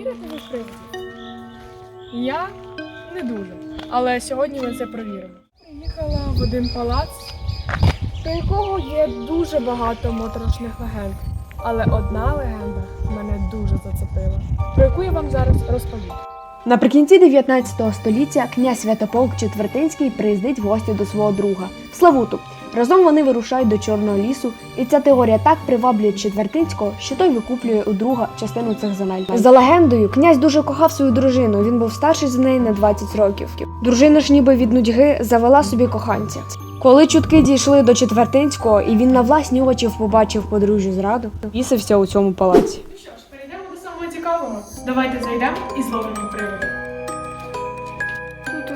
вірите ви в привидів? Я не дуже. Але сьогодні ми це провіримо. Приїхала в один палац, до якого є дуже багато моторошних легенд. Але одна легенда мене дуже зацепила, про яку я вам зараз розповім. Наприкінці 19 століття князь Святополк Четвертинський приїздить в гості до свого друга Славуту. Разом вони вирушають до Чорного лісу, і ця теорія так приваблює Четвертинського, що той викуплює у друга частину цих земель. За легендою, князь дуже кохав свою дружину. Він був старший за неї на 20 років. Дружина ж ніби від нудьги завела собі коханця. Коли чутки дійшли до Четвертинського, і він на власні очі побачив подружжю зраду, вісився у цьому палаці. Ну що ж, перейдемо до самого цікавого. Давайте зайдемо і зловимо привида.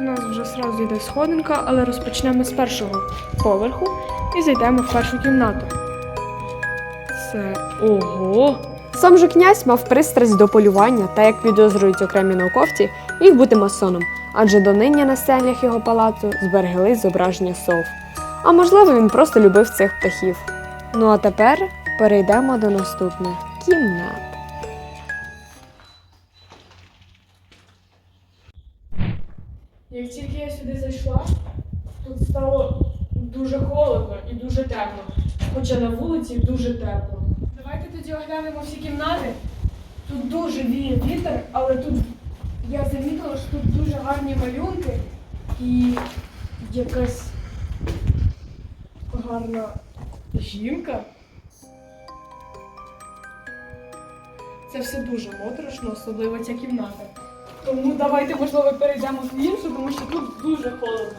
Нас вже сразу йде сходинка, але розпочнемо з першого поверху і зайдемо в першу кімнату. Це ого! Сам же князь мав пристрасть до полювання, та як підозрюють окремі науковці, міг бути масоном, адже донині на стелях його палацу зберегли зображення сов. А можливо, він просто любив цих птахів. Ну а тепер перейдемо до наступних кімнат. Як тільки я сюди зайшла, тут стало дуже холодно і дуже тепло. Хоча на вулиці дуже тепло. Давайте тоді оглянемо всі кімнати. Тут дуже віє вітер, але тут я замітила, що тут дуже гарні малюнки і якась гарна жінка. Це все дуже моторошно, особливо ця кімната. Тому давайте, можливо, перейдемо в іншу, тому що тут дуже холодно.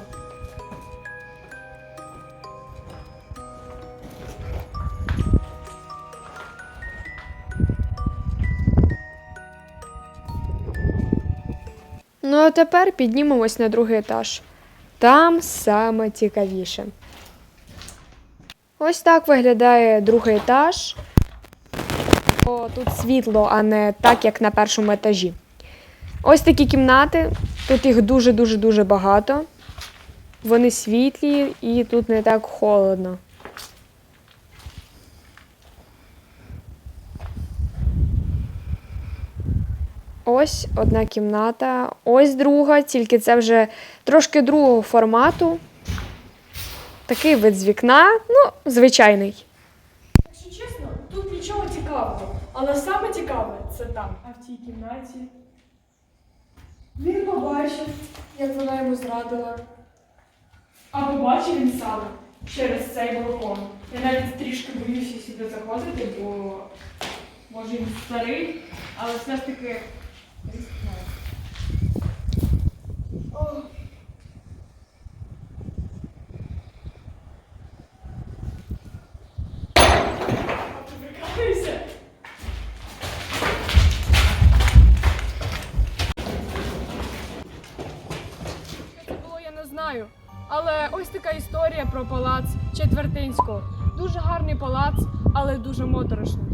Ну а тепер піднімемось на другий етаж. Там саме цікавіше. Ось так виглядає другий етаж. О, тут світло, а не так, як на першому етажі. Ось такі кімнати. Тут їх дуже-дуже дуже багато. Вони світлі і тут не так холодно. Ось одна кімната, ось друга, тільки це вже трошки другого формату. Такий вид з вікна, ну, звичайний. Якщо чесно, тут нічого цікавого. Але саме цікаве це там. А в цій кімнаті він побачив, як вона йому зрадила. А побачив він саме через цей балкон. Я навіть трішки боюся сюди заходити, бо може він старий, але все ж таки ризикнув. Ох. А ти прикалуєшся? Що це було, я не знаю. Але ось така історія про палац Четвертинського. Дуже гарний палац, але дуже моторошний.